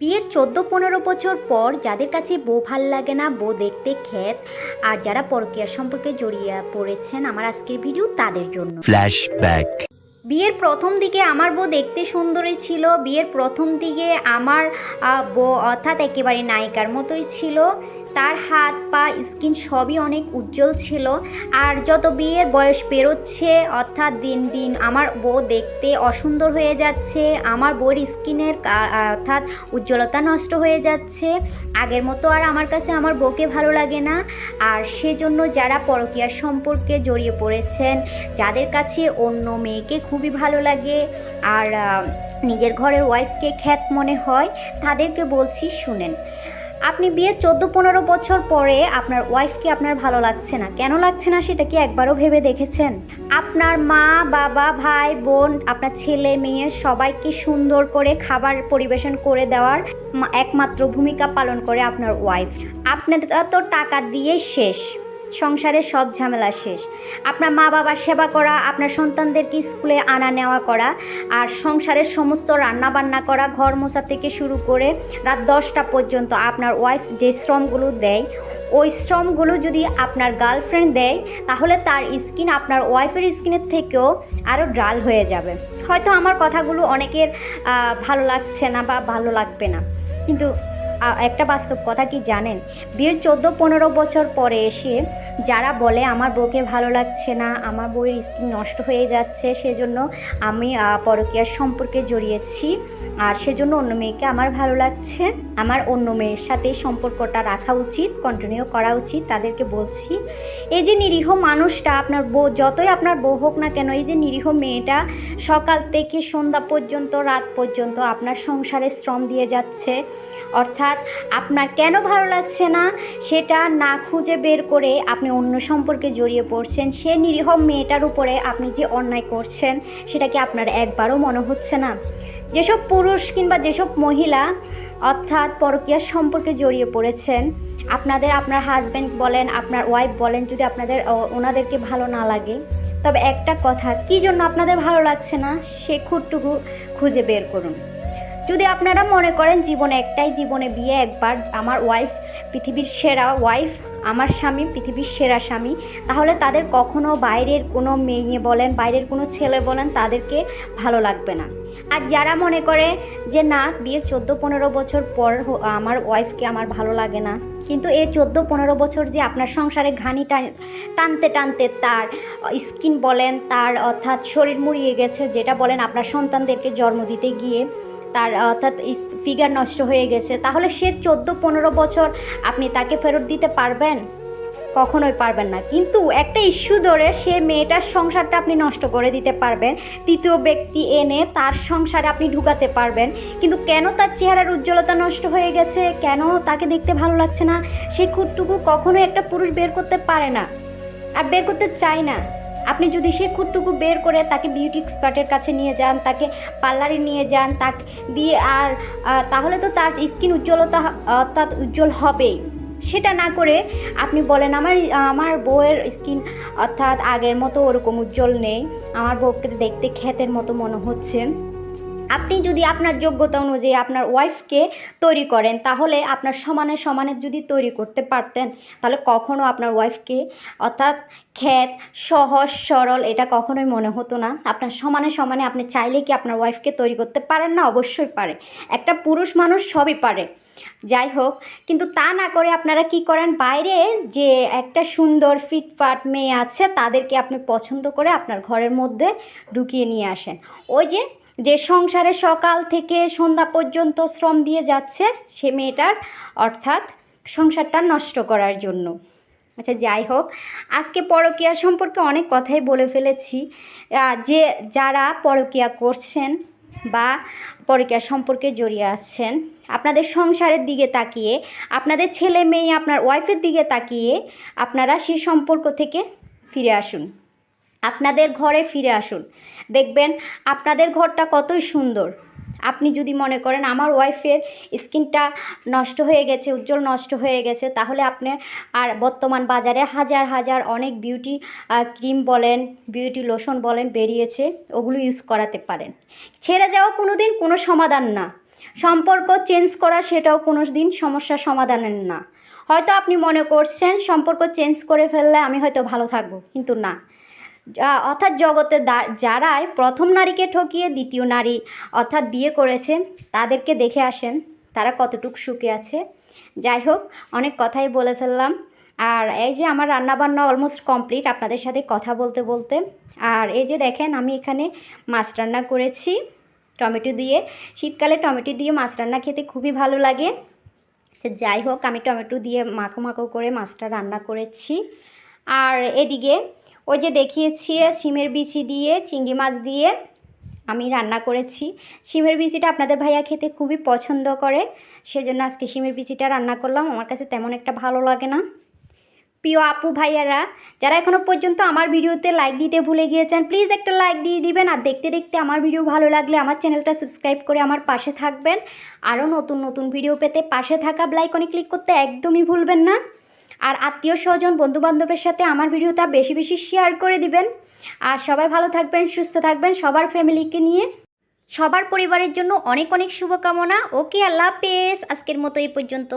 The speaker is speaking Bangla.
বিয়ের চোদ্দ পনেরো বছর পর যাদের কাছে বউ ভালো লাগে না, বউ দেখতে খেত আর যারা পরকিয়া সম্পর্কে জড়িয়ে পড়েছেন আমার আজকের ভিডিও তাদের জন্য Flashback. বিয়ের প্রথম দিকে আমার বউ দেখতে সুন্দরী ছিল। বিয়ের প্রথম দিকে আমার বউ অর্থাৎ একেবারে নায়িকার মতোই ছিল। তার হাত, পা, স্কিন সবই অনেক উজ্জ্বল ছিল। আর যত বিয়ের বয়স পেরোচ্ছে অর্থাৎ দিন দিন আমার বউ দেখতে অসুন্দর হয়ে যাচ্ছে। আমার বউর স্কিনের অর্থাৎ উজ্জ্বলতা নষ্ট হয়ে যাচ্ছে। আগের মতো আর আমার কাছে আমার বউকে ভালো লাগে না। আর সেজন্য যারা পরকীয়ার সম্পর্কে জড়িয়ে পড়েছেন, যাদের কাছে অন্য মেয়েকে খুবই ভালো লাগে। আর নিজের ঘরের ওয়াইফকে খ্যাত মনে হয়। তাদেরকে বলছি, শুনেন। আপনি বিয়ের চোদ্দ পনেরো বছর পরে আপনার ওয়াইফকে আপনার ভালো লাগছে না। কেন লাগছে না সেটা কি একবারও ভেবে দেখেছেন? আপনার মা, বাবা, ভাই, বোন, আপনার ছেলে, মেয়ে সবাইকে সুন্দর করে খাবার পরিবেশন করে দেওয়ার একমাত্র ভূমিকা পালন করে আপনার ওয়াইফ আপনার তো টাকা দিয়ে শেষ। সংসারের সব ঝামেলা শেষ। আপনার মা বাবার সেবা করা, আপনার সন্তানদেরকে স্কুলে আনা নেওয়া করা, আর সংসারের সমস্ত রান্না বান্না করা, ঘর মোছা থেকে শুরু করে রাত দশটা পর্যন্ত আপনার ওয়াইফ যে শ্রমগুলো দেয়, ওই শ্রমগুলো যদি আপনার গার্লফ্রেন্ড দেয়, তাহলে তার স্কিন আপনার ওয়াইফের স্কিনের থেকেও আরও ডাল হয়ে যাবে। হয়তো আমার কথাগুলো অনেকের ভালো লাগছে না বা ভালো লাগবে না। কিন্তু একটা বাস্তব কথা কি জানেন? বিয়ের চোদ্দ পনেরো বছর পরে এসে যারা বলে আমার বউকে ভালো লাগছে না, আমার বউয়ের স্কিন নষ্ট হয়ে যাচ্ছে, সেজন্য আমি পরকীয়ার সম্পর্কে জড়িয়েছি। আর সেজন্য অন্য মেয়েকে আমার ভালো লাগছে। আমার অন্য মেয়ের সাথে সম্পর্কটা রাখা উচিত কন্টিনিউ করা উচিত, তাদেরকে বলছি। এই যে নিরীহ মানুষটা, আপনার বউ, যতই আপনার বউ হোক না কেন, এই যে নিরীহ মেয়েটা সকাল থেকে সন্ধ্যা পর্যন্ত, রাত পর্যন্ত আপনার সংসারে শ্রম দিয়ে যাচ্ছে। অর্থাৎ আপনার কেন ভালো লাগছে না, সেটা না খুঁজে বের করে আপনি অন্য সম্পর্কে জড়িয়ে পড়ছেন, সে নিরীহ মেয়েটার উপরে আপনি যে অন্যায় করছেন, সেটা কি আপনার একবারও মনে হচ্ছে না? যেসব পুরুষ কিংবা যেসব মহিলা অর্থাৎ পরকীয়ার সম্পর্কে জড়িয়ে পড়েছেন, আপনাদের আপনার হাজব্যান্ড বলেন, আপনার ওয়াইফ বলেন, যদি আপনাদের ওনাদেরকে ভালো না লাগে, তবে একটা কথা, কি জন্য আপনাদের ভালো লাগছে না? সে খুঁটটুকু খুঁজে বের করুন। যদি আপনারা মনে করেন, জীবনে একটাই জীবনে বিয়ে, একবার আমার ওয়াইফ পৃথিবীর সেরা ওয়াইফ আমার স্বামী, পৃথিবীর সেরা স্বামী, তাহলে তাদের কখনো বাইরের কোনো মেয়ে বলেন, বাইরের কোনো ছেলে বলেন, তাদেরকে ভালো লাগবে না। আর যারা মনে করে যে, না, বিয়ে চোদ্দ পনেরো বছর পর আমার ওয়াইফকে আমার ভালো লাগে না। কিন্তু এই চোদ্দ পনেরো বছর যে আপনার সংসারে ঘানি টান- টানতে টানতে তার স্কিন বলেন, তার অর্থাৎ শরীর মুড়িয়ে গেছে, যেটা বলেন আপনার সন্তানদেরকে জন্ম দিতে গিয়ে তার অর্থাৎ ফিগার নষ্ট হয়ে গেছে, তাহলে সে চোদ্দ, পনেরো বছর আপনি তাকে ফেরত দিতে পারবেন? কখনোই পারবেন না। কিন্তু একটা ইস্যু ধরে সে মেয়েটার সংসারটা আপনি নষ্ট করে দিতে পারবেন, তৃতীয় ব্যক্তি এনে তার সংসারে আপনি ঢুকাতে পারবেন, কিন্তু কেন তার চেহারার উজ্জ্বলতা নষ্ট হয়ে গেছে? কেন তাকে দেখতে ভালো লাগছে না? সেই খুঁতটুকু কখনোই একটা পুরুষ বের করতে পারে না, আর বের করতে চায় না। আপনি যদি সে খুঁটটুকু বের করে তাকে বিউটি এক্সপার্টের কাছে নিয়ে যান, তাকে পার্লারে নিয়ে যান, তাকে দিয়ে আর তাহলে তো তার স্কিন উজ্জ্বলতা, অর্থাৎ উজ্জ্বল হবেই। সেটা না করে আপনি বলেন, আমার আমার বউয়ের স্কিন অর্থাৎ আগের মতো ওরকম উজ্জ্বল নেই। আমার বউকে দেখতে ক্ষেতের মতো মনে হচ্ছে। আপনি যদি আপনার যোগ্যতা অনুযায়ী আপনার ওয়াইফকে তৈরি করেন, তাহলে আপনার সমানে সমানে যদি তৈরি করতে পারতেন, তাহলে কখনো আপনার ওয়াইফকে অর্থাৎ খ্যাত, সহজ, সরল, এটা কখনোই মনে হতো না। আপনার সমানে সমানে আপনি চাইলে কি আপনার ওয়াইফকে তৈরি করতে পারেন? না, অবশ্যই পারে। একটা পুরুষ মানুষ সবই পারে। যাই হোক, কিন্তু তা না করে আপনারা কি করেন? বাইরে যে একটা সুন্দর ফিটফাট মেয়ে আছে, তাদেরকে আপনি পছন্দ করে আপনার ঘরের মধ্যে ঢুকিয়ে নিয়ে আসেন। ওই যে যে সংসারে সকাল থেকে সন্ধ্যা পর্যন্ত শ্রম দিয়ে যাচ্ছে সে মেয়েটার, অর্থাৎ সংসারটা নষ্ট করার জন্য। আচ্ছা যাই হোক, আজকে পরকীয়া সম্পর্কে অনেক কথাই বলে ফেলেছি। যে যারা পরকীয়া করছেন বা পরকীয়া সম্পর্কে জড়িয়ে আসছেন আপনাদের সংসারের দিকে তাকিয়ে, আপনাদের ছেলে মেয়ে, আপনার ওয়াইফের দিকে তাকিয়ে আপনারা সেই সম্পর্ক থেকে ফিরে আসুন। আপনাদের ঘরে ফিরে আসুন। দেখবেন আপনাদের ঘরটা কতই সুন্দর। আপনি যদি মনে করেন আমার ওয়াইফের স্কিনটা নষ্ট হয়ে গেছে, উজ্জ্বল নষ্ট হয়ে গেছে, তাহলে আপনি আর বর্তমান বাজারে হাজার হাজার অনেক বিউটি ক্রিম বলেন বিউটি লোশন বলেন বেরিয়েছে, ওগুলো ইউজ করাতে পারেন। ছেড়ে যাওয়া কোনো দিন কোনো সমাধান না। সম্পর্ক চেঞ্জ করা সেটাও কোনো দিন সমস্যার সমাধানের না। হয়তো আপনি মনে করছেন সম্পর্ক চেঞ্জ করে ফেললে আমি হয়তো ভালো থাকব, কিন্তু না। অর্থাৎ জগতে যারাই প্রথম নারীকে ঠকিয়ে দ্বিতীয় নারী অর্থাৎ বিয়ে করেছে, তাদেরকে দেখে আসেন তারা কতটুক সুখে আছে। যাই হোক, অনেক কথাই বলে ফেললাম। আর এই যে আমার রান্নাবান্না অলমোস্ট কমপ্লিট আপনাদের সাথে কথা বলতে বলতে। আর এই যে দেখেন, আমি এখানে মাছ রান্না করেছি টমেটো দিয়ে। শীতকালে টমেটো দিয়ে মাছ রান্না খেতে খুবই ভালো লাগে। যাই হোক, আমি টমেটো দিয়ে মাখো মাখো করে মাছটা রান্না করেছি। আর এদিকে ওই যে দেখিয়েছি, শিমের বিচি দিয়ে, চিংড়ি মাছ দিয়ে আমি রান্না করেছি। শিমের বিচিটা আপনাদের ভাইয়া খেতে খুবই পছন্দ করে, সেজন্য আজকে শিমের বিচিটা রান্না করলাম। আমার কাছে তেমন একটা ভালো লাগে না। প্রিয় আপু ভাইয়ারা, যারা এখনও পর্যন্ত আমার ভিডিওতে লাইক দিতে ভুলে গিয়েছেন প্লিজ একটা লাইক দিয়ে দিবেন। আর দেখতে দেখতে আমার ভিডিও ভালো লাগলে আমার চ্যানেলটা সাবস্ক্রাইব করে আমার পাশে থাকবেন। আরও নতুন নতুন ভিডিও পেতে পাশে থাকা ব্লাইকনে ক্লিক করতে একদমই ভুলবেন না। আর আত্মীয় স্বজন, বন্ধুবান্ধবের সাথে আমার ভিডিওটা বেশি বেশি শেয়ার করে দিবেন। আর সবাই ভালো থাকবেন, সুস্থ থাকবেন, সবার ফ্যামিলিকে নিয়ে। সবার পরিবারের জন্য অনেক অনেক শুভকামনা। ওকে, আল্লাহ পেস আজকের মতো এই পর্যন্ত।